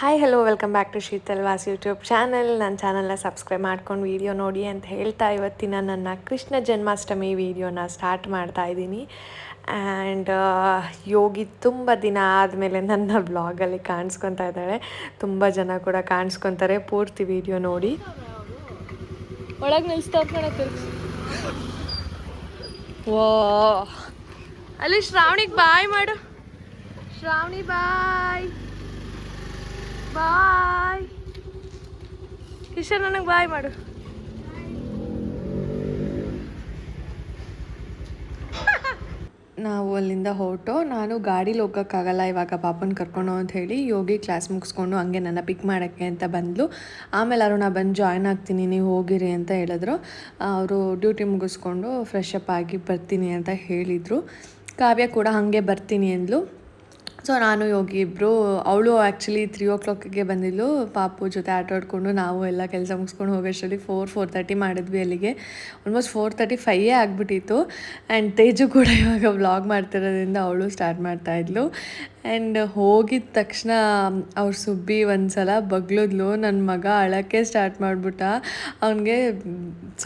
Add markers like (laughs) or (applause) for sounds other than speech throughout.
Hi hello welcome back to Sheetal Vas YouTube channel ನನ್ನ ಚಾನಲ್ನ subscribe ಮಾಡ್ಕೊಂಡು video ನೋಡಿ ಅಂತ ಹೇಳ್ತಾ ಇವತ್ತಿನ ನನ್ನ ಕೃಷ್ಣ ಜನ್ಮಾಷ್ಟಮಿ ವೀಡಿಯೋನ ಸ್ಟಾರ್ಟ್ ಮಾಡ್ತಾ ಇದ್ದೀನಿ. ಆ್ಯಂಡ್ ಯೋಗಿ ತುಂಬ ದಿನ ಆದಮೇಲೆ ನನ್ನ ಬ್ಲಾಗಲ್ಲಿ ಕಾಣಿಸ್ಕೊತಾ ಇದ್ದಾಳೆ. ತುಂಬ ಜನ ಕೂಡ ಕಾಣಿಸ್ಕೊತಾರೆ. ಪೂರ್ತಿ ವೀಡಿಯೋ ನೋಡಿ. ಒಳಗೆ ನಿಲ್ಸ್ತಾ ಓ ಅಲ್ಲಿ ಶ್ರಾವಣಿಗೆ ಬಾಯ್ ಮಾಡು. ಶ್ರಾವಣಿ ಬಾಯ್. ಬಾಯ್. ಕಿಶನ್, ನನಗೆ ಬಾಯ್ ಮಾಡು. ನಾವು ಅಲ್ಲಿಂದ ಹೊರಟು. ನಾನು ಗಾಡಿಲಿ ಹೋಗೋಕ್ಕಾಗಲ್ಲ ಇವಾಗ ಪಾಪನ ಕರ್ಕೊಂಡು ಅಂತ ಹೇಳಿ ಯೋಗಿ ಕ್ಲಾಸ್ ಮುಗಿಸ್ಕೊಂಡು ಹಂಗೆ ನನ್ನ ಪಿಕ್ ಮಾಡೋಕ್ಕೆ ಅಂತ ಬಂದಳು ಆಮೇಲೆ ಅರುಣ ಬಂದು ಜಾಯ್ನ್ ಆಗ್ತೀನಿ, ನೀವು ಹೋಗಿರಿ ಅಂತ ಹೇಳಿದ್ರು. ಅವರು ಡ್ಯೂಟಿ ಮುಗಿಸ್ಕೊಂಡು ಫ್ರೆಶ್ ಅಪ್ ಆಗಿ ಬರ್ತೀನಿ ಅಂತ ಹೇಳಿದರು. ಕಾವ್ಯ ಕೂಡ ಹಾಗೆ ಬರ್ತೀನಿ ಅಂದ್ಲು. ಸೊ ನಾನು, ಯೋಗಿ ಇಬ್ಬರು ಅವಳು ಆ್ಯಕ್ಚುಲಿ ತ್ರೀ ಓ ಕ್ಲಾಕಿಗೆ ಬಂದಿದ್ಲು. ಪಾಪು ಜೊತೆ ಆಟ ಆಡ್ಕೊಂಡು ನಾವು ಎಲ್ಲ ಕೆಲಸ ಮುಗಿಸ್ಕೊಂಡು ಹೋಗೋಷ್ಟರಲ್ಲಿ ಫೋರ್ ಫೋರ್ ತರ್ಟಿ ಮಾಡಿದ್ವಿ ಅಲ್ಲಿಗೆ. ಆಲ್ಮೋಸ್ಟ್ ಫೋರ್ ತರ್ಟಿ ಫೈಯೇ ಆಗಿಬಿಟ್ಟಿತ್ತು. ಆ್ಯಂಡ್ ತೇಜು ಕೂಡ ಇವಾಗ ವ್ಲಾಗ್ ಮಾಡ್ತಿರೋದ್ರಿಂದ ಅವಳು ಸ್ಟಾರ್ಟ್ ಮಾಡ್ತಾಯಿದ್ಲು ಆ್ಯಂಡ್ ಹೋಗಿದ ತಕ್ಷಣ ಅವ್ರ ಸುಬ್ಬಿ ಒಂದು ಸಲ ಬಗ್ಲದ್ಲು. ನನ್ನ ಮಗ ಅಳಕ್ಕೆ ಸ್ಟಾರ್ಟ್ ಮಾಡಿಬಿಟ್ಟ. ಅವನಿಗೆ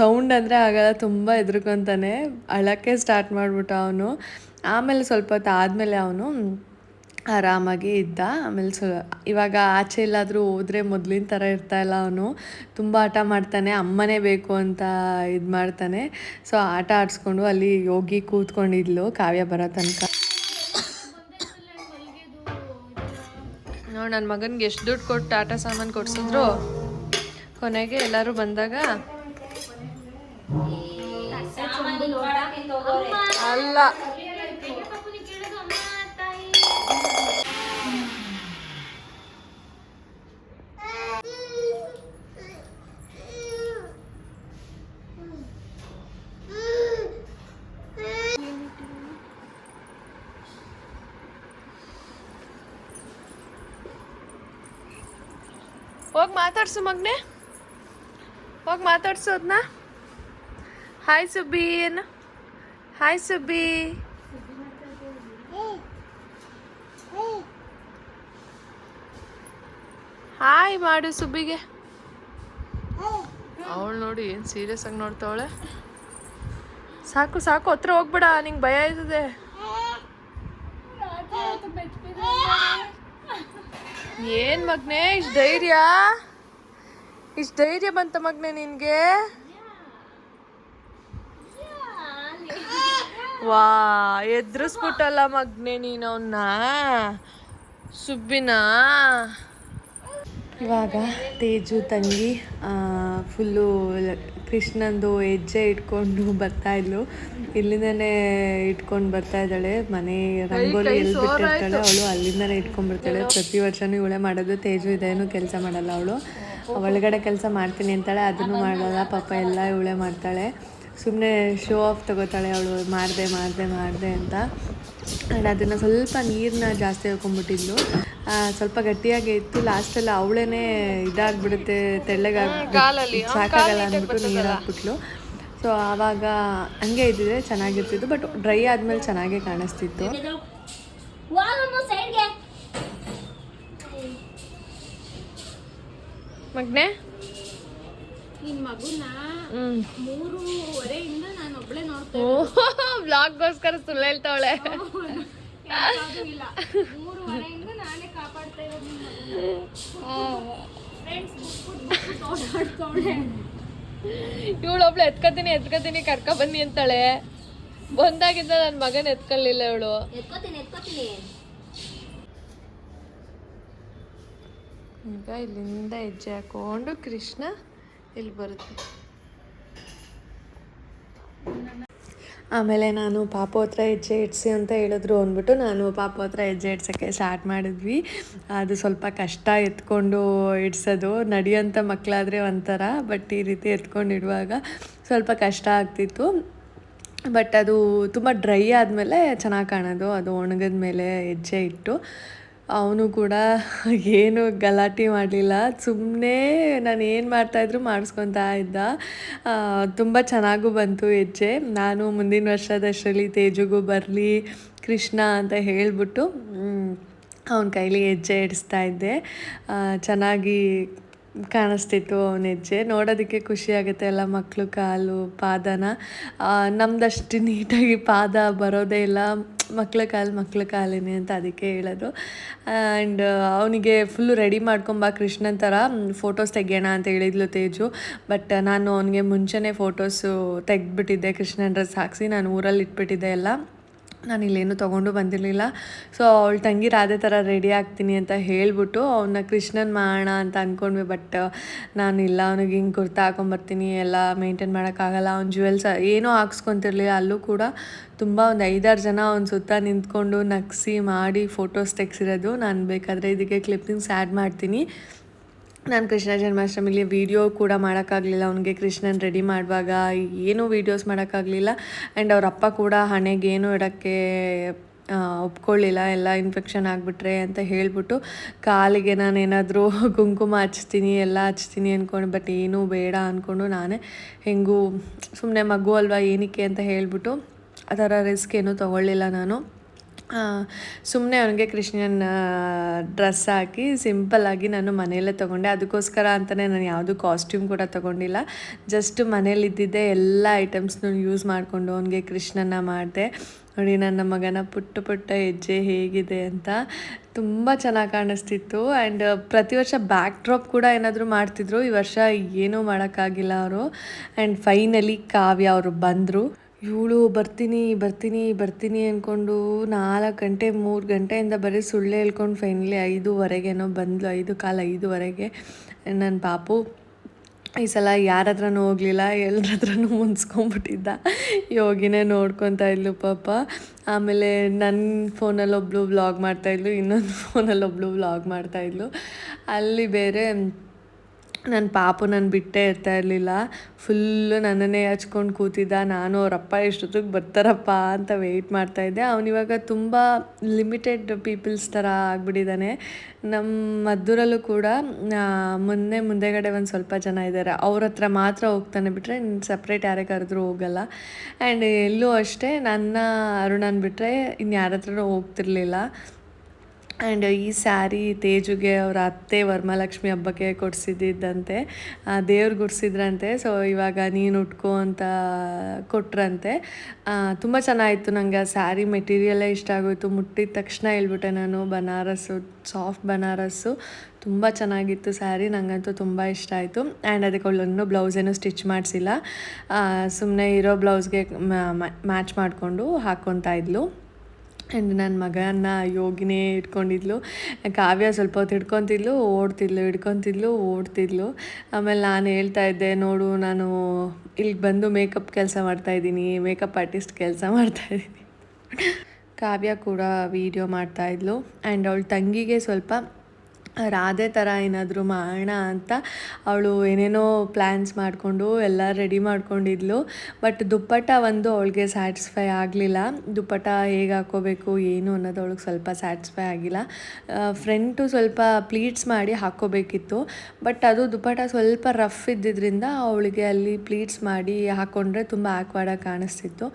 ಸೌಂಡ್ ಅಂದರೆ ಆಗಲ್ಲ, ತುಂಬ ಹೆದ್ರುಕೊಂತಾನೆ ಅಳಕ್ಕೆ ಸ್ಟಾರ್ಟ್ ಮಾಡಿಬಿಟ್ಟ ಅವನು. ಆಮೇಲೆ ಸ್ವಲ್ಪ ಹೊತ್ತು ಆದಮೇಲೆ ಅವನು ಆರಾಮಾಗಿ ಇದ್ದ. ಆಮೇಲೆ ಸೊ ಇವಾಗ ಆಚೆ ಎಲ್ಲಾದರೂ ಹೋದರೆ ಮೊದಲಿನ ಥರ ಇರ್ತಾ ಇಲ್ಲ ಅವನು. ತುಂಬ ಆಟ ಮಾಡ್ತಾನೆ ಅಮ್ಮನೇ ಬೇಕು ಅಂತ ಇದು ಮಾಡ್ತಾನೆ. ಸೊ ಆಟ ಆಡಿಸ್ಕೊಂಡು ಅಲ್ಲಿ ಯೋಗಿ ಕೂತ್ಕೊಂಡಿದ್ಲು ಕಾವ್ಯ ಬರೋ ತನಕ. ನೋಡಿ ನನ್ನ ಮಗನಿಗೆ ಎಷ್ಟು ದುಡ್ಡು ಕೊಟ್ಟು ಆಟ ಸಾಮಾನು ಕೊಡಿಸಿದ್ರು. ಕೊನೆಗೆ ಎಲ್ಲರೂ ಬಂದಾಗ ಅಲ್ಲ ಹೋಗಿ ಮಾತಾಡ್ಸು ಮಗ್ನೆ? ಹೋಗಿ ಮಾತಾಡ್ಸು ಅದನ್ನ ಹಾಯ್ ಸುಬ್ಬಿ ಏನು ಹಾಯ್ ಸುಬ್ಬಿ ಹಾಯ್ ಮಾಡು ಸುಬ್ಬಿಗೆ. ಅವಳು ನೋಡಿ ಏನು ಸೀರಿಯಸ್ ಆಗಿ ನೋಡ್ತಾವಳೆ. ಸಾಕು ಸಾಕು, ಹತ್ರ ಹೋಗ್ಬೇಡ, ನಿಂಗೆ ಭಯ ಆಯ್ತದೆ. ಏನ್ ಮಗ್ನೆ, ಇಷ್ಟು ಧೈರ್ಯ? ಇಷ್ಟು ಧೈರ್ಯ ಬಂತ ಮಗ್ನೆ ನಿನ್ಗೆ? ವಾ, ಎದುರಿಸ್ಬಿಟ್ಟಲ್ಲ ಮಗ್ನೆ ನೀನು ಅವನ್ನ ಸುಬ್ಬಿನ? ಇವಾಗ ತೇಜು ತಂಗಿ ಫುಲ್ಲು ಕೃಷ್ಣಂದು ಹೆಜ್ಜೆ ಇಟ್ಕೊಂಡು ಬರ್ತಾ ಇದ್ಲು. ಇಲ್ಲಿಂದನೇ ಇಟ್ಕೊಂಡು ಬರ್ತಾ ಇದ್ದಾಳೆ. ಮನೆ ರಂಗೋಲಿ ಎಲ್ಲಿ ಬಿಟ್ಟಿರ್ತಾಳೆ, ಅವಳು ಅಲ್ಲಿಂದನೇ ಇಟ್ಕೊಂಡು ಬರ್ತಾಳೆ ಪ್ರತಿ ವರ್ಷನೂ ಇವಳೆ ಮಾಡೋದು, ತೇಜು ಇದೇನು ಕೆಲಸ ಮಾಡಲ್ಲ ಅವಳು. ಒಳಗಡೆ ಕೆಲಸ ಮಾಡ್ತೀನಿ ಅಂತಾಳೆ ಅದನ್ನು ಮಾಡೋಲ್ಲ ಪಾಪ ಎಲ್ಲ ಇವಳೆ ಮಾಡ್ತಾಳೆ. ಸುಮ್ಮನೆ ಶೋ ಆಫ್ ತಗೋತಾಳೆ ಅವಳು ಮಾಡಿದೆ ಮಾಡಿದೆ ಮಾಡಿದೆ ಅಂತ. ಆ್ಯಂಡ್ ಅದನ್ನು ಸ್ವಲ್ಪ ನೀರನ್ನ ಜಾಸ್ತಿ ಹಾಕೊಂಡ್ಬಿಟ್ಟಿದ್ಲು ಸ್ವಲ್ಪ ಗಟ್ಟಿಯಾಗಿ ಇತ್ತು ಲಾಸ್ಟಲ್ಲಿ ಅವಳೇನೆ ಇದಾಗ್ಬಿಡುತ್ತೆ ತೆಳ್ಳಗಾಗಿ ಸಾಕಾಗಲ್ಲ ಅಂದ್ಬಿಟ್ಟು ನೀರು ಹಾಕ್ಬಿಟ್ಲು ಸೊ ಆವಾಗ ಹಂಗೆ ಇದ್ದಿದೆ ಚೆನ್ನಾಗಿರ್ತಿತ್ತು ಬಟ್ ಡ್ರೈ ಆದಮೇಲೆ ಚೆನ್ನಾಗೇ ಕಾಣಿಸ್ತಿತ್ತು. ಮಗ್ನೆ? ನಿನ್ ಮಗುನ? ಮೂರುವರೆಯಿಂದ ನಾನು ಒಬ್ಳೆ ನೋಡ್ತಾ ಬ್ಲಾಗ್ಗೋಸ್ಕರ ಸುಳ್ಳ ಹೇಳ್ತಾವಳೆ. ಇಲ್ಲ. ಮೂರುವರೆಯಿಂದ ನಾನೇ ಕಾಪಾಡ್ತಾ ಇರೋದು ಇವಳೊಬ್ಳು ಎತ್ಕೊತೀನಿ ಎತ್ಕೊತೀನಿ ಕರ್ಕ ಬನ್ನಿ ಅಂತಾಳೆ. ಬಂದಾಗಿಂದ ನನ್ನ ಮಗನ ಎತ್ಕೊಳ್ಳಿಲ್ಲ ಇವಳು. ಎತ್ಕೋತೀನಿ ಎತ್ಕೋತೀನಿ. ಈಗ ಇಲ್ಲಿಂದ ಹೆಜ್ಜೆ ಹಾಕೊಂಡು ಕೃಷ್ಣ ಇಲ್ಲಿ ಬರುತ್ತೆ. ಆಮೇಲೆ ನಾನು ಪಾಪ ಹತ್ರ ಹೆಜ್ಜೆ ಇಡ್ಸಿ ಅಂತ ಹೇಳಿದ್ರು ಅಂದ್ಬಿಟ್ಟು ನಾನು ಪಾಪ ಹತ್ರ ಹೆಜ್ಜೆ ಇಡ್ಸೋಕ್ಕೆ ಸ್ಟಾರ್ಟ್ ಮಾಡಿದ್ವಿ. ಅದು ಸ್ವಲ್ಪ ಕಷ್ಟ ಎತ್ಕೊಂಡು ಇಡ್ಸೋದು. ನಡೆಯೋಂಥ ಮಕ್ಕಳಾದರೆ ಒಂಥರ, ಬಟ್ ಈ ರೀತಿ ಎತ್ಕೊಂಡು ಇಡುವಾಗ ಸ್ವಲ್ಪ ಕಷ್ಟ ಆಗ್ತಿತ್ತು. ಬಟ್ ಅದು ತುಂಬ ಡ್ರೈ ಆದಮೇಲೆ ಚೆನ್ನಾಗಿ ಕಾಣೋದು. ಅದು ಒಣಗಿದ ಮೇಲೆ ಹೆಜ್ಜೆ ಇಟ್ಟು. ಅವನು ಕೂಡ ಏನು ಗಲಾಟೆ ಮಾಡಲಿಲ್ಲ. ಸುಮ್ಮನೆ ನಾನು ಏನು ಮಾಡ್ತಾಯಿದ್ರು ಮಾಡಿಸ್ಕೊತಾ ಇದ್ದ. ತುಂಬ ಚೆನ್ನಾಗೂ ಬಂತು ಹೆಜ್ಜೆ. ನಾನು ಮುಂದಿನ ವರ್ಷದಷ್ಟರಲ್ಲಿ ತೇಜುಗೂ ಬರಲಿ, ಕೃಷ್ಣ ಅಂತ ಹೇಳಿಬಿಟ್ಟು ಅವನ ಕೈಲಿ ಹೆಜ್ಜೆ ಇಡಿಸ್ತಾ ಇದ್ದೆ. ಚೆನ್ನಾಗಿ ಕಾಣಿಸ್ತಿತ್ತು ಅವನ ಹೆಜ್ಜೆ. ನೋಡೋದಕ್ಕೆ ಖುಷಿ ಆಗುತ್ತೆ ಎಲ್ಲ ಮಕ್ಕಳು ಕಾಲು, ಪಾದನ. ನಮ್ದಷ್ಟು ನೀಟಾಗಿ ಪಾದ ಬರೋದೇ ಇಲ್ಲ. ಮಕ್ಳ ಕಾಲು ಮಕ್ಳ ಕಾಲೇನೆ ಅಂತ ಅದಕ್ಕೆ ಹೇಳೋದು. ಆ್ಯಂಡ್ ಅವನಿಗೆ ಫುಲ್ಲು ರೆಡಿ ಮಾಡ್ಕೊಂಬ ಕೃಷ್ಣನ್ ಥರ ಫೋಟೋಸ್ ತೆಗಿಯೋಣ ಅಂತ ಹೇಳಿದ್ಲು ತೇಜು. ಬಟ್ ನಾನು ಅವನಿಗೆ ಮುಂಚೆನೇ ಫೋಟೋಸು ತೆಗೆದ್ಬಿಟ್ಟಿದ್ದೆ ಕೃಷ್ಣನ್ ಡ್ರೆಸ್ ಹಾಕಿಸಿ. ನಾನು ಊರಲ್ಲಿ ಇಟ್ಬಿಟ್ಟಿದ್ದೆ ಎಲ್ಲ. ನಾನು ಇಲ್ಲೇನು ತೊಗೊಂಡು ಬಂದಿರಲಿಲ್ಲ. ಸೊ ಅವಳು ತಂಗಿ ರಾಧೆ ಥರ ರೆಡಿ ಆಗ್ತೀನಿ ಅಂತ ಹೇಳ್ಬಿಟ್ಟು ಅವನ್ನ ಕೃಷ್ಣನ್ ಮಾಡೋಣ ಅಂತ ಅಂದ್ಕೊಂಡ್ವಿ ಬಟ್ ನಾನು ಇಲ್ಲ ಅವನಿಗೆ ಹಿಂಗೆ ಕುರ್ತಾ ಹಾಕೊಂಬರ್ತೀನಿ. ಎಲ್ಲ ಮೇಂಟೈನ್ ಮಾಡೋಕ್ಕಾಗಲ್ಲ. ಅವ್ನ ಜ್ಯುವೆಲ್ಸ್ ಏನೂ ಹಾಕ್ಸ್ಕೊತಿರ್ಲಿಲ್ಲ. ಅಲ್ಲೂ ಕೂಡ ತುಂಬ ಒಂದು ಐದಾರು ಜನ ಅವ್ನ ಸುತ್ತ ನಿಂತ್ಕೊಂಡು ನಗಿಸಿ ಮಾಡಿ ಫೋಟೋಸ್ ತೆಗ್ಸಿರೋದು. ನಾನು ಬೇಕಾದರೆ ಇದಕ್ಕೆ ಕ್ಲಿಪ್ಪಿಂಗ್ಸ್ ಆ್ಯಡ್ ಮಾಡ್ತೀನಿ. ನಾನು ಕೃಷ್ಣ ಜನ್ಮಾಷ್ಟಮಿಲಿ ವೀಡಿಯೋ ಕೂಡ ಮಾಡೋಕ್ಕಾಗಲಿಲ್ಲ. ಅವನಿಗೆ ಕೃಷ್ಣನ್ ರೆಡಿ ಮಾಡುವಾಗ ಏನೂ ವೀಡಿಯೋಸ್ ಮಾಡೋಕ್ಕಾಗಲಿಲ್ಲ. ಆ್ಯಂಡ್ ಅವ್ರ ಅಪ್ಪ ಕೂಡ ಹಣೆಗೆ ಏನು ಇಡೋಕ್ಕೆ ಒಪ್ಕೊಳ್ಳಿಲ್ಲ. ಎಲ್ಲ ಇನ್ಫೆಕ್ಷನ್ ಆಗಿಬಿಟ್ರೆ ಅಂತ ಹೇಳಿಬಿಟ್ಟು ಕಾಲಿಗೆ ನಾನು ಏನಾದರೂ ಕುಂಕುಮ ಹಚ್ತೀನಿ, ಎಲ್ಲ ಹಚ್ತೀನಿ ಅಂದ್ಕೊಂಡು ಬಟ್ ಏನೂ ಬೇಡ ಅಂದ್ಕೊಂಡು ನಾನೇ ಹೆಂಗೂ ಸುಮ್ಮನೆ ಮಗು ಅಲ್ವಾ ಏನಕ್ಕೆ ಅಂತ ಹೇಳಿಬಿಟ್ಟು ಆ ಥರ ರಿಸ್ಕ್ ಏನೂ ತೊಗೊಳ್ಳಿಲ್ಲ ನಾನು. ಸುಮ್ಮನೆ ಅವನಿಗೆ ಕೃಷ್ಣನ ಡ್ರೆಸ್ ಹಾಕಿ ಸಿಂಪಲ್ಲಾಗಿ ನಾನು ಮನೆಯಲ್ಲೇ ತೊಗೊಂಡೆ. ಅದಕ್ಕೋಸ್ಕರ ಅಂತಲೇ ನಾನು ಯಾವುದು ಕಾಸ್ಟ್ಯೂಮ್ ಕೂಡ ತೊಗೊಂಡಿಲ್ಲ. ಜಸ್ಟ್ ಮನೇಲಿದ್ದಿದ್ದೆ ಎಲ್ಲ ಐಟಮ್ಸ್ನೂ ಯೂಸ್ ಮಾಡಿಕೊಂಡು ಅವನಿಗೆ ಕೃಷ್ಣನ ಮಾಡಿದೆ. ನೋಡಿ, ನನ್ನ ಮಗನ ಪುಟ್ಟ ಪುಟ್ಟ ಹೆಜ್ಜೆ ಹೇಗಿದೆ ಅಂತ ತುಂಬ ಚೆನ್ನಾಗಿ ಕಾಣಿಸ್ತಿತ್ತು. ಆ್ಯಂಡ್ ಪ್ರತಿ ವರ್ಷ ಬ್ಯಾಕ್ ಡ್ರಾಪ್ ಕೂಡ ಏನಾದರೂ ಮಾಡ್ತಿದ್ರು. ಈ ವರ್ಷ ಏನೂ ಮಾಡೋಕ್ಕಾಗಿಲ್ಲ ಅವರು. ಆ್ಯಂಡ್ ಫೈನಲಿ ಕಾವ್ಯ ಅವರು ಬಂದರು. ಇವಳು ಬರ್ತೀನಿ ಬರ್ತೀನಿ ಬರ್ತೀನಿ ಅಂದ್ಕೊಂಡು ನಾಲ್ಕು ಗಂಟೆ, ಮೂರು ಗಂಟೆಯಿಂದ ಬರೀ ಸುಳ್ಳೆ ಹೇಳ್ಕೊಂಡು ಫೈನಲಿ ಐದೂವರೆಗೇನೋ ಬಂದ್ಲು, ಐದು ಕಾಲು ಐದೂವರೆಗೆ. ನನ್ನ ಪಾಪು ಈ ಸಲ ಯಾರ ಹತ್ರನೂ ಹೋಗಲಿಲ್ಲ ಎಲ್ಲರ ಹತ್ರನೂ ಮುನ್ಸ್ಕೊಂಬಿಟ್ಟಿದ್ದ ಯೋಗಿನೇ ನೋಡ್ಕೊತಾ ಇದ್ಲು ಪಾಪ. ಆಮೇಲೆ ನನ್ನ ಫೋನಲ್ಲಿ ಒಬ್ಳು ವ್ಲಾಗ್ ಮಾಡ್ತಾಯಿದ್ಲು ಇನ್ನೊಂದು ಫೋನಲ್ಲಿ ಒಬ್ಳು ವ್ಲಾಗ್ ಮಾಡ್ತಾಯಿದ್ಲು ಅಲ್ಲಿ ಬೇರೆ ನನ್ನ ಪಾಪು ನಾನು ಬಿಟ್ಟೇ ಇರ್ತಾ ಇರಲಿಲ್ಲ. ಫುಲ್ಲು ನನ್ನನ್ನೇ ಹಚ್ಕೊಂಡು ಕೂತಿದ್ದ. ನಾನು ಅವರಪ್ಪ ಎಷ್ಟೊತ್ತಿಗೆ ಬರ್ತಾರಪ್ಪ ಅಂತ ವೆಯ್ಟ್ ಮಾಡ್ತಾಯಿದ್ದೆ ಅವನಿವಾಗ ತುಂಬ ಲಿಮಿಟೆಡ್ ಪೀಪಲ್ಸ್ ಥರ ಆಗಿಬಿಟ್ಟಿದ್ದಾನೆ ನಮ್ಮ ಮದ್ದೂರಲ್ಲೂ ಕೂಡ ಮುಂದೆ ಮುಂದೆಗಡೆ ಒಂದು ಸ್ವಲ್ಪ ಜನ ಇದ್ದಾರೆ ಅವ್ರ ಹತ್ರ ಮಾತ್ರ ಹೋಗ್ತಾನೆ ಬಿಟ್ಟರೆ ಸಪ್ರೇಟ್ ಯಾರೇ ಕರೆದ್ರೂ ಹೋಗಲ್ಲ. ಆ್ಯಂಡ್ ಎಲ್ಲೂ ಅಷ್ಟೇ ನನ್ನ ಅರುಣನ್ ಬಿಟ್ಟರೆ ಇನ್ನು ಯಾರ ಹತ್ರನೂ ಹೋಗ್ತಿರ್ಲಿಲ್ಲ. ಆ್ಯಂಡ್ ಈ ಸ್ಯಾರಿ ತೇಜುಗೆ ಅವರ ಅತ್ತೆ ವರಮಹಾಲಕ್ಷ್ಮಿ ಹಬ್ಬಕ್ಕೆ ಕೊಡಿಸಿದ್ದಂತೆ ದೇವ್ರು ಗುಡಿಸಿದ್ರಂತೆ. ಸೊ ಇವಾಗ ನೀನು ಉಟ್ಕೋ ಅಂತ ಕೊಟ್ರಂತೆ. ತುಂಬ ಚೆನ್ನಾಗಿತ್ತು. ನನಗೆ ಆ ಸ್ಯಾರಿ ಮೆಟೀರಿಯಲ್ಲೇ ಇಷ್ಟ ಆಗೋಯಿತು. ಮುಟ್ಟಿದ ತಕ್ಷಣ ಹೇಳ್ಬಿಟ್ಟೆ ನಾನು ಬನಾರಸ್ಸು ಸಾಫ್ಟ್ ಬನಾರಸ್ಸು ತುಂಬ ಚೆನ್ನಾಗಿತ್ತು ಸ್ಯಾರಿ. ನನಗಂತೂ ತುಂಬ ಇಷ್ಟ ಆಯಿತು. ಆ್ಯಂಡ್ ಅದಕ್ಕೆ ಅವಳನ್ನು ಬ್ಲೌಸ್ ಏನು ಸ್ಟಿಚ್ ಮಾಡಿಸಿಲ್ಲ. ಸುಮ್ಮನೆ ಇರೋ ಬ್ಲೌಸ್ಗೆ ಮ್ಯಾಚ್ ಮಾಡಿಕೊಂಡು ಹಾಕ್ಕೊತಾ ಇದ್ಲು. ಆ್ಯಂಡ್ ನನ್ನ ಮಗನ ಯೋಗಿನೇ ಇಟ್ಕೊಂಡಿದ್ಲು. ಕಾವ್ಯ ಸ್ವಲ್ಪ ಹೊತ್ತು ಹಿಡ್ಕೊತಿದ್ಲು, ಓಡ್ತಿದ್ಲು ಹಿಡ್ಕೊತಿದ್ಲು, ಓಡ್ತಿದ್ಲು. ಆಮೇಲೆ ನಾನು ಹೇಳ್ತಾ ಇದ್ದೆ, ನೋಡು, ನಾನು ಇಲ್ಲಿಗೆ ಬಂದು ಮೇಕಪ್ ಕೆಲಸ ಮಾಡ್ತಾಯಿದ್ದೀನಿ ಮೇಕಪ್ ಆರ್ಟಿಸ್ಟ್ ಕೆಲಸ ಮಾಡ್ತಾಯಿದ್ದೀನಿ ಕಾವ್ಯ ಕೂಡ ವೀಡಿಯೋ ಮಾಡ್ತಾಯಿದ್ಲು ಆ್ಯಂಡ್ ಅವಳ ತಂಗಿಗೆ ಸ್ವಲ್ಪ ರಾಧೆ ಥರ ಏನಾದರೂ ಮಾಡೋಣ ಅಂತ ಅವಳು ಏನೇನೋ ಪ್ಲ್ಯಾನ್ಸ್ ಮಾಡಿಕೊಂಡು ಎಲ್ಲ ರೆಡಿ ಮಾಡ್ಕೊಂಡಿದ್ಲು. ಬಟ್ ದುಪ್ಪಟ್ಟ ಒಂದು ಅವಳಿಗೆ ಸ್ಯಾಟಿಸ್ಫೈ ಆಗಲಿಲ್ಲ. ದುಪ್ಪಟ್ಟ ಹೇಗೆ ಹಾಕೋಬೇಕು ಏನು ಅನ್ನೋದು ಅವಳಿಗೆ ಸ್ವಲ್ಪ ಸ್ಯಾಟಿಸ್ಫೈ ಆಗಿಲ್ಲ. ಫ್ರೆಂಟು ಸ್ವಲ್ಪ ಪ್ಲೀಟ್ಸ್ ಮಾಡಿ ಹಾಕ್ಕೋಬೇಕಿತ್ತು. ಬಟ್ ಅದು ದುಪ್ಪಟ್ಟ ಸ್ವಲ್ಪ ರಫ್ ಇದ್ದಿದ್ದರಿಂದ ಅವಳಿಗೆ ಅಲ್ಲಿ ಪ್ಲೀಟ್ಸ್ ಮಾಡಿ ಹಾಕ್ಕೊಂಡ್ರೆ ತುಂಬ ಆಕ್ವಾರ್ಡಾಗಿ ಕಾಣಿಸ್ತಿತ್ತು.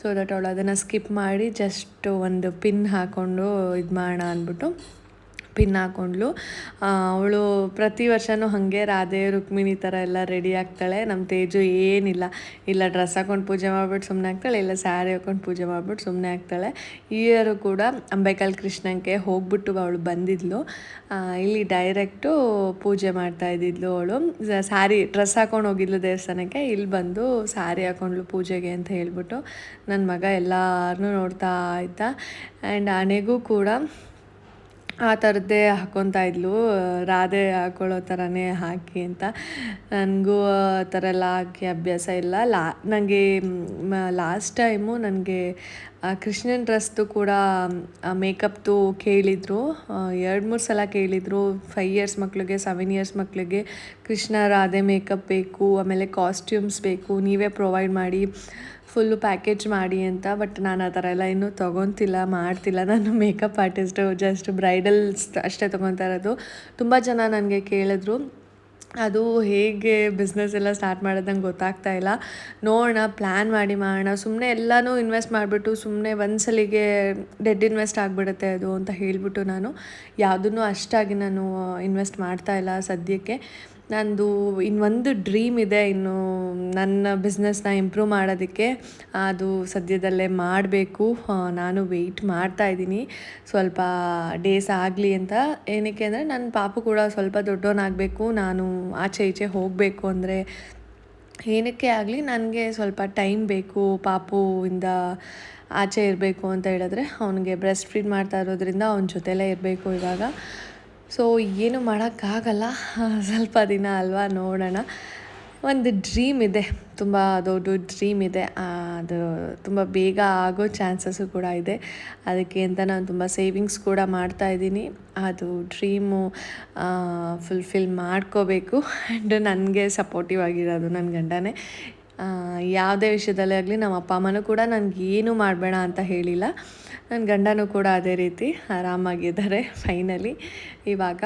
ಸೊ ದಟ್ ಅವಳು ಅದನ್ನು ಸ್ಕಿಪ್ ಮಾಡಿ ಜಸ್ಟ್ ಒಂದು ಪಿನ್ ಹಾಕ್ಕೊಂಡು ಇದು ಮಾಡೋಣ ಅಂದ್ಬಿಟ್ಟು ಪಿನ್ ಹಾಕೊಂಡ್ಲು. ಅವಳು ಪ್ರತಿ ವರ್ಷವೂ ಹಾಗೆ ರಾಧೆ, ರುಕ್ಮಿಣಿ ಥರ ಎಲ್ಲ ರೆಡಿ ಆಗ್ತಾಳೆ. ನಮ್ಮ ತೇಜು ಏನಿಲ್ಲ. ಇಲ್ಲ ಡ್ರೆಸ್ ಹಾಕೊಂಡು ಪೂಜೆ ಮಾಡಿಬಿಟ್ಟು ಸುಮ್ಮನೆ ಆಗ್ತಾಳೆ. ಇಲ್ಲ ಸ್ಯಾರಿ ಹಾಕೊಂಡು ಪೂಜೆ ಮಾಡಿಬಿಟ್ಟು ಸುಮ್ಮನೆ ಆಗ್ತಾಳೆ. ಈ ಇಯರು ಕೂಡ ಅಂಬೇಕಲ್ ಕೃಷ್ಣಂಗೆ ಹೋಗ್ಬಿಟ್ಟು ಅವಳು ಬಂದಿದ್ಲು. ಇಲ್ಲಿ ಡೈರೆಕ್ಟು ಪೂಜೆ ಮಾಡ್ತಾ ಇದ್ದಿದ್ಲು ಅವಳು. ಸ್ಯಾರಿ ಡ್ರೆಸ್ ಹಾಕೊಂಡು ಹೋಗಿದ್ಲು ದೇವಸ್ಥಾನಕ್ಕೆ. ಇಲ್ಲಿ ಬಂದು ಸ್ಯಾರಿ ಹಾಕೊಂಡ್ಲು ಪೂಜೆಗೆ ಅಂತ ಹೇಳ್ಬಿಟ್ಟು. ನನ್ನ ಮಗ ಎಲ್ಲರನ್ನೂ ನೋಡ್ತಾ ಇದ್ದ. ಆ್ಯಂಡ್ ಆನೆಗೂ ಕೂಡ ಆ ಥರದ್ದೇ ಹಾಕ್ಕೊತಾ ಇದ್ಲು. ರಾಧೆ ಹಾಕೊಳ್ಳೋ ಥರನೇ ಹಾಕಿ ಅಂತ. ನನಗೂ ಆ ಥರ ಎಲ್ಲ ಹಾಕಿ ಅಭ್ಯಾಸ ಇಲ್ಲ. ಲಾ ನನಗೆ ಲಾಸ್ಟ್ ಟೈಮು ನನಗೆ ಕೃಷ್ಣನ್ ಡ್ರೆಸ್ದು ಕೂಡ ಮೇಕಪ್ದು ಕೇಳಿದರು. ಎರಡು ಮೂರು ಸಲ ಕೇಳಿದರು. ಫೈವ್ ಇಯರ್ಸ್ ಮಕ್ಕಳಿಗೆ ಸೆವೆನ್ ಇಯರ್ಸ್ ಮಕ್ಕಳಿಗೆ ಕೃಷ್ಣ ರಾಧೆ ಮೇಕಪ್ ಬೇಕು, ಆಮೇಲೆ ಕಾಸ್ಟ್ಯೂಮ್ಸ್ ಬೇಕು, ನೀವೇ ಪ್ರೊವೈಡ್ ಮಾಡಿ. ಫುಲ್ಲು ಪ್ಯಾಕೇಜ್ ಮಾಡಿ ಅಂತ, ಬಟ್ ನಾನು ಆ ಥರ ಎಲ್ಲ ಇನ್ನೂ ತೊಗೊತಿಲ್ಲ, ಮಾಡ್ತಿಲ್ಲ. ನಾನು ಮೇಕಪ್ ಆರ್ಟಿಸ್ಟು ಜಸ್ಟ್ ಬ್ರೈಡಲ್ಸ್ ಅಷ್ಟೇ ತೊಗೊತಾ ಇರೋದು. ತುಂಬ ಜನ ನನಗೆ ಕೇಳಿದ್ರು, ಅದು ಹೇಗೆ ಬಿಸ್ನೆಸ್ ಎಲ್ಲ ಸ್ಟಾರ್ಟ್ ಮಾಡೋದಂಗೆ ಗೊತ್ತಾಗ್ತಾ ಇಲ್ಲ. ನೋಡೋಣ ಪ್ಲ್ಯಾನ್ ಮಾಡಿ ಮಾಡೋಣ. ಸುಮ್ಮನೆ ಎಲ್ಲನೂ ಇನ್ವೆಸ್ಟ್ ಮಾಡಿಬಿಟ್ಟು ಸುಮ್ಮನೆ ಒಂದ್ಸಲಿಗೆ ಡೆಡ್ ಇನ್ವೆಸ್ಟ್ ಆಗಿಬಿಡುತ್ತೆ ಅದು ಅಂತ ಹೇಳಿಬಿಟ್ಟು ನಾನು ಯಾವುದನ್ನು ಅಷ್ಟಾಗಿ ನಾನು ಇನ್ವೆಸ್ಟ್ ಮಾಡ್ತಾ ಇಲ್ಲ ಸದ್ಯಕ್ಕೆ. ನಂದು ಇನ್ನೊಂದು ಡ್ರೀಮ್ ಇದೆ, ಇನ್ನು ನನ್ನ ಬಿಸ್ನೆಸ್ನ ಇಂಪ್ರೂವ್ ಮಾಡೋದಕ್ಕೆ, ಅದು ಸದ್ಯದಲ್ಲೇ ಮಾಡಬೇಕು. ನಾನು ವೆಯ್ಟ್ ಮಾಡ್ತಾ ಇದ್ದೀನಿ. ಸ್ವಲ್ಪ ಡೇಸ್ ಆಗಲಿ ಅಂತ. ಏನಕ್ಕೆ ಅಂದರೆ ನನ್ನ ಪಾಪು ಕೂಡ ಸ್ವಲ್ಪ ದೊಡ್ಡವನಾಗಬೇಕು. ನಾನು ಆಚೆ ಈಚೆ ಹೋಗಬೇಕು ಅಂದರೆ ಏನಕ್ಕೆ ಆಗಲಿ, ನನಗೆ ಸ್ವಲ್ಪ ಟೈಮ್ ಬೇಕು. ಪಾಪುವಿಂದ ಆಚೆ ಇರಬೇಕು ಅಂತ ಹೇಳಿದ್ರೆ, ಅವನಿಗೆ ಬ್ರೆಸ್ಟ್ ಫೀಡ್ ಮಾಡ್ತಾ ಇರೋದ್ರಿಂದ ಅವನ ಜೊತೆಲೇ ಇರಬೇಕು ಇವಾಗ. ಸೊ ಏನು ಮಾಡೋಕ್ಕಾಗಲ್ಲ. (laughs) ಸ್ವಲ್ಪ ದಿನ ಅಲ್ವಾ ನೋಡೋಣ. ಒಂದು ಡ್ರೀಮ್ ಇದೆ. ತುಂಬ ದೊಡ್ಡ ಡ್ರೀಮ್ ಇದೆ. ಅದು ತುಂಬ ಬೇಗ ಆಗೋ ಚಾನ್ಸಸ್ಸು ಕೂಡ ಇದೆ. ಅದಕ್ಕೆ ಅಂತ ನಾನು ತುಂಬ ಸೇವಿಂಗ್ಸ್ ಕೂಡ ಮಾಡ್ತಾ ಇದ್ದೀನಿ. ಅದು ಡ್ರೀಮು ಫುಲ್ಫಿಲ್ ಮಾಡ್ಕೋಬೇಕು. ಆ್ಯಂಡ್ ನನಗೆ ಸಪೋರ್ಟಿವ್ ಆಗಿರೋದು ನನ್ನ ಗಂಡನೇ. ಯಾವುದೇ ವಿಷಯದಲ್ಲೇ ಆಗಲಿ ನಮ್ಮ ಅಪ್ಪ ಅಮ್ಮನೂ ಕೂಡ ನನಗೆ ಏನೂ ಮಾಡಬೇಡ ಅಂತ ಹೇಳಿಲ್ಲ. ನನ್ನ ಗಂಡನೂ ಕೂಡ ಅದೇ ರೀತಿ ಆರಾಮಾಗಿದ್ದಾರೆ ಫೈನಲಿ ಇವಾಗ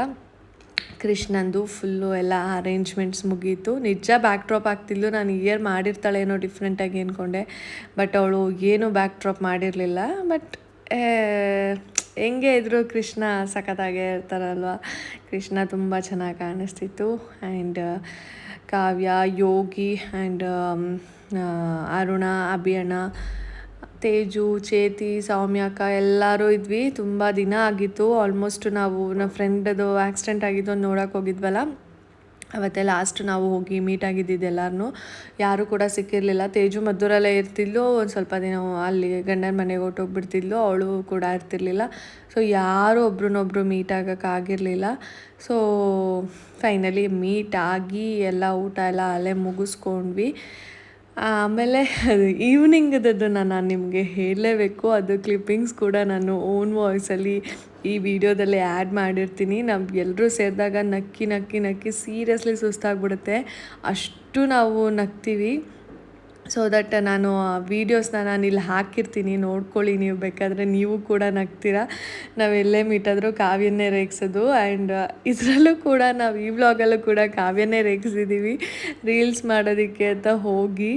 ಕೃಷ್ಣಂದು ಫುಲ್ಲು ಎಲ್ಲ ಅರೇಂಜ್ಮೆಂಟ್ಸ್ ಮುಗೀತು. ನಿಜ ಬ್ಯಾಕ್ ಡ್ರಾಪ್ ಆಗ್ತಿದ್ಲು, ನಾನು ಇಯರ್ ಮಾಡಿರ್ತಾಳೇನೋ ಡಿಫ್ರೆಂಟಾಗಿ ಅಂದ್ಕೊಂಡೆ ಬಟ್ ಅವಳು ಏನೂ ಬ್ಯಾಕ್ ಡ್ರಾಪ್ ಮಾಡಿರಲಿಲ್ಲ ಬಟ್ ಹೆಂಗೆ ಇದ್ದರೂ ಕೃಷ್ಣ ಸಖತ್ತಾಗೇ ಇರ್ತಾರಲ್ವ? ಕೃಷ್ಣ ತುಂಬ ಚೆನ್ನಾಗಿ ಕಾಣಿಸ್ತಿತ್ತು. ಆ್ಯಂಡ್ ಕಾವ್ಯ, ಯೋಗಿ ಆ್ಯಂಡ್ ಅರುಣ, ಅಭಿಯಣ್ಣ ತೇಜು, ಚೇತಿ, ಸೌಮ್ಯಕ ಎಲ್ಲರೂ ಇದ್ವಿ. ತುಂಬ ದಿನ ಆಗಿತ್ತು. ಆಲ್ಮೋಸ್ಟ್ ನಾವು ನಮ್ಮ ಫ್ರೆಂಡದು ಆಕ್ಸಿಡೆಂಟ್ ಆಗಿದ್ದು ನೋಡೋಕೆ ಹೋಗಿದ್ವಲ್ಲ. ಅವತ್ತೇ ಲಾಸ್ಟ್ ನಾವು ಹೋಗಿ ಮೀಟ್ ಆಗಿದ್ದಿದ್ದು ಎಲ್ಲರೂ ಯಾರೂ ಕೂಡ ಸಿಕ್ಕಿರಲಿಲ್ಲ. ತೇಜು ಮದ್ದೂರಲ್ಲೇ ಇರ್ತಿದ್ಲು. ಒಂದು ಸ್ವಲ್ಪ ದಿನ ಅಲ್ಲಿ ಗಂಡನ ಮನೆಗೆ ಹೊರ್ಟೋಗ್ಬಿಡ್ತಿದ್ಲು. ಅವಳು ಕೂಡ ಇರ್ತಿರ್ಲಿಲ್ಲ. ಸೊ ಯಾರೂ ಒಬ್ರನ್ನೊಬ್ರು ಮೀಟ್ ಆಗೋಕ್ಕಾಗಿರಲಿಲ್ಲ ಸೊ ಫೈನಲಿ ಮೀಟ್ ಆಗಿ ಎಲ್ಲ ಊಟ ಎಲ್ಲ ಅಲ್ಲೇ ಮುಗಿಸ್ಕೊಂಡ್ವಿ. ಆಮೇಲೆ ಅದು ಈವ್ನಿಂಗದದ್ದು ನಾನು ನಿಮಗೆ ಹೇಳಲೇಬೇಕು. ಅದು ಕ್ಲಿಪ್ಪಿಂಗ್ಸ್ ಕೂಡ ನಾನು ಓನ್ ವಾಯ್ಸಲ್ಲಿ ಈ ವಿಡಿಯೋದಲ್ಲಿ ಆ್ಯಡ್ ಮಾಡಿರ್ತೀನಿ. ನಾವು ಎಲ್ಲರೂ ಸೇರಿದಾಗ ನಕ್ಕಿ ನಕ್ಕಿ ನಕ್ಕಿ ಸೀರಿಯಸ್ಲಿ ಸುಸ್ತಾಗ್ಬಿಡುತ್ತೆ. ಅಷ್ಟು ನಾವು ನಗ್ತೀವಿ. ಸೊ ದಟ್ ನಾನು ವೀಡಿಯೋಸ್ನ ನಾನು ಇಲ್ಲಿ ಹಾಕಿರ್ತೀನಿ. ನೋಡ್ಕೊಳ್ಳಿ ನೀವು ಬೇಕಾದರೆ ನೀವು ಕೂಡ ನಗ್ತೀರಾ. ನಾವು ಎಲ್ಲೇ ಮೀಟಾದರೂ ಕಾವ್ಯನ್ನೇ ರೇಗಿಸೋದು. ಆ್ಯಂಡ್ ಇದರಲ್ಲೂ ಕೂಡ ನಾವು ಈ ವ್ಲಾಗಲ್ಲೂ ಕೂಡ ಕಾವ್ಯನೇ ರೇಗಿಸಿದ್ದೀವಿ ರೀಲ್ಸ್ ಮಾಡೋದಕ್ಕೆ ಅಂತ ಹೋಗಿ.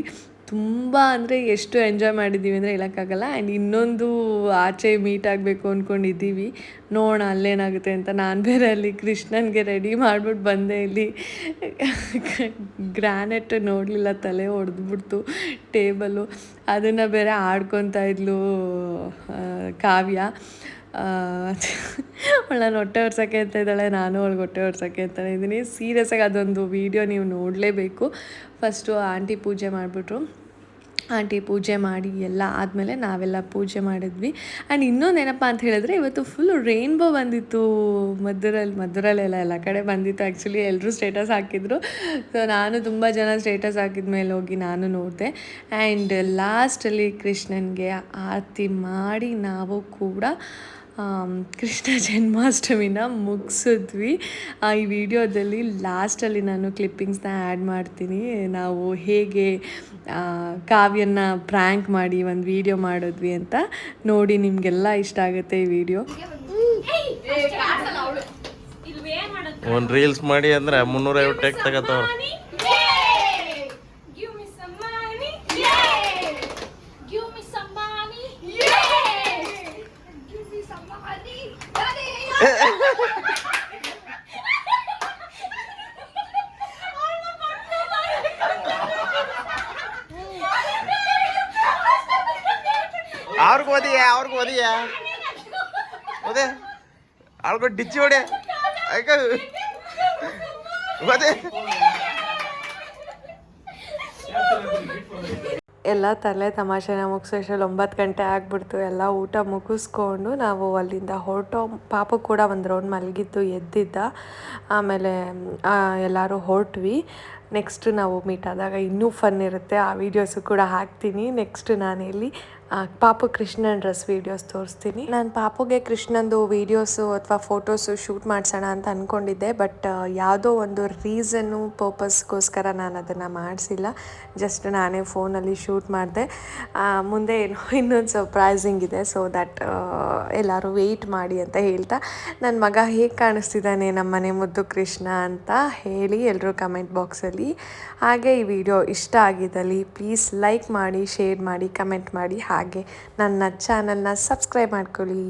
ತುಂಬ ಅಂದರೆ ಎಷ್ಟು ಎಂಜಾಯ್ ಮಾಡಿದ್ದೀವಿ ಅಂದರೆ ಹೇಳೋಕ್ಕಾಗಲ್ಲ. ಆ್ಯಂಡ್ ಇನ್ನೊಂದು ಆಚೆ ಮೀಟ್ ಆಗಬೇಕು ಅಂದ್ಕೊಂಡಿದ್ದೀವಿ ನೋಡೋಣ ಅಲ್ಲೇನಾಗುತ್ತೆ ಅಂತ ನಾನು ಬೇರೆ ಅಲ್ಲಿ ಕೃಷ್ಣನಿಗೆ ರೆಡಿ ಮಾಡಿಬಿಟ್ಟು ಬಂದೆ ಇಲ್ಲಿ. ಗ್ರ್ಯಾನೆಟ್ ನೋಡಲಿಲ್ಲ, ತಲೆ ಹೊಡೆದ್ಬಿಡ್ತು ಟೇಬಲು ಅದನ್ನು ಬೇರೆ ಆಡ್ಕೊತಾ ಇದ್ಲು ಕಾವ್ಯ. ಅವಳು ನಾನು ಹೊಟ್ಟೆ ಹೊರ್ಸೋಕ್ಕೆ ಅಂತ ಇದ್ದಾಳೆ, ನಾನು ಅವಳಿಗೆ ಹೊಟ್ಟೆ ಹೊರ್ಸೋಕ್ಕೆ ಅಂತ ಇದ್ದೀನಿ ಸೀರಿಯಸ್ಸಾಗಿ ಅದೊಂದು ವೀಡಿಯೋ ನೀವು ನೋಡಲೇಬೇಕು. ಫಸ್ಟು ಆಂಟಿ ಪೂಜೆ ಮಾಡಿಬಿಟ್ರು. ಆಂಟಿ ಪೂಜೆ ಮಾಡಿ ಎಲ್ಲ ಆದಮೇಲೆ ನಾವೆಲ್ಲ ಪೂಜೆ ಮಾಡಿದ್ವಿ. ಆ್ಯಂಡ್ ಇನ್ನೊಂದು ಏನಪ್ಪ ಅಂತ ಹೇಳಿದ್ರೆ, ಇವತ್ತು ಫುಲ್ ರೈನ್ಬೋ ಬಂದಿತ್ತು. ಮದ್ದೂರಲ್ಲಿ ಮದ್ದೂರಲ್ಲೆಲ್ಲ ಎಲ್ಲ ಕಡೆ ಬಂದಿತ್ತು. ಆ್ಯಕ್ಚುಲಿ ಎಲ್ಲರೂ ಸ್ಟೇಟಸ್ ಹಾಕಿದ್ರು. ಸೊ ನಾನು ತುಂಬ ಜನ ಸ್ಟೇಟಸ್ ಹಾಕಿದ ಮೇಲೆ ಹೋಗಿ ನಾನು ನೋಡಿದೆ. ಆ್ಯಂಡ್ ಲಾಸ್ಟಲ್ಲಿ ಕೃಷ್ಣನಿಗೆ ಆರತಿ ಮಾಡಿ ನಾವು ಕೂಡ ಕೃಷ್ಣ ಜನ್ಮಾಷ್ಟಮಿನ ಮುಗಿಸಿದ್ವಿ. ಆ, ಈ ವಿಡಿಯೋದಲ್ಲಿ ಲಾಸ್ಟಲ್ಲಿ ನಾನು ಕ್ಲಿಪ್ಪಿಂಗ್ಸ್ನ ಆ್ಯಡ್ ಮಾಡ್ತೀನಿ. ನಾವು ಹೇಗೆ ಕಾವ್ಯನ ಕಾವ್ಯನ್ನ ಪ್ರ್ಯಾಂಕ್ ಮಾಡಿ ಒಂದು ವಿಡಿಯೋ ಮಾಡಿದ್ವಿ ಅಂತ ನೋಡಿ ನಿಮಗೆಲ್ಲ ಇಷ್ಟ ಆಗುತ್ತೆ ಈ ವಿಡಿಯೋ ಒಂದು ರೀಲ್ಸ್ ಮಾಡಿ ಅಂದ್ರೆ ಮುನ್ನೂರೈವತ್ತು ಟೆಕ್ ತಗೋತಾವ್ರ. ಅವ್ರಿಗೆ ಓದಿಯ ಅವ್ರಿಗೆ ಓದಿಯ ಓದೆ ಅವ್ರಿಗೆ ಡಿಚ್ಚಿ ಹೊಡೆ ಆಯ್ಕ ಓದೆ ಎಲ್ಲ ತಲೆ ತಮಾಷೆನ ಮುಗಿಸೋಷ್ಟ್ರಲ್ಲಿ ಒಂಬತ್ತು ಗಂಟೆ ಆಗಿಬಿಡ್ತು, ಎಲ್ಲ ಊಟ ಮುಗಿಸ್ಕೊಂಡು ನಾವು ಅಲ್ಲಿಂದ ಹೊರಟೋ, ಪಾಪ ಕೂಡ ಒಂದು ರೌಂಡ್ ಮಲಗಿದ್ದು, ಎದ್ದಿದ್ದ. ಆಮೇಲೆ ಎಲ್ಲರೂ ಹೊರಟ್ವಿ. ನೆಕ್ಸ್ಟ್ ನಾವು ಮೀಟ್ ಆದಾಗ ಇನ್ನೂ ಫನ್ ಇರುತ್ತೆ. ಆ ವೀಡಿಯೋಸು ಕೂಡ ಹಾಕ್ತೀನಿ. ನೆಕ್ಸ್ಟ್ ನಾನು ಇಲ್ಲಿ ಪಾಪು ಕೃಷ್ಣನ್ ಡ್ರೆಸ್ ವೀಡಿಯೋಸ್ ತೋರಿಸ್ತೀನಿ. ನಾನು ಪಾಪುಗೆ ಕೃಷ್ಣಂದು ವೀಡಿಯೋಸು ಅಥವಾ ಫೋಟೋಸು ಶೂಟ್ ಮಾಡಿಸೋಣ ಅಂತ ಅಂದ್ಕೊಂಡಿದ್ದೆ ಬಟ್ ಯಾವುದೋ ಒಂದು ರೀಸನ್ನು ಪರ್ಪಸ್ಗೋಸ್ಕರ ನಾನು ಅದನ್ನು ಮಾಡಿಸಿಲ್ಲ. ಜಸ್ಟ್ ನಾನೇ ಫೋನಲ್ಲಿ ಶೂಟ್ ಮಾಡಿದೆ. ಮುಂದೆ ಏನೋ (laughs) ಇನ್ನೊಂದು ಸರ್ಪ್ರೈಸಿಂಗ್ ಇದೆ ಸೊ ದಟ್ ಎಲ್ಲರೂ ವೆಯ್ಟ್ ಮಾಡಿ ಅಂತ ಹೇಳ್ತಾ ನನ್ನ ಮಗ ಹೇಗೆ ಕಾಣಿಸ್ತಿದ್ದಾನೆ ನಮ್ಮ ಮನೆ ಮುದ್ದು ಕೃಷ್ಣ ಅಂತ ಹೇಳಿ ಎಲ್ಲರೂ ಕಮೆಂಟ್ ಬಾಕ್ಸಲ್ಲಿ ಹಾಗೆ ಈ ವಿಡಿಯೋ ಇಷ್ಟ ಆಗಿದ್ದಲ್ಲಿ ಪ್ಲೀಸ್ ಲೈಕ್ ಮಾಡಿ ಶೇರ್ ಮಾಡಿ ಕಮೆಂಟ್ ಮಾಡಿ ಹಾಗೆ ನನ್ನ ಚಾನಲ್ನ ಸಬ್ಸ್ಕ್ರೈಬ್ ಮಾಡ್ಕೊಳ್ಳಿ.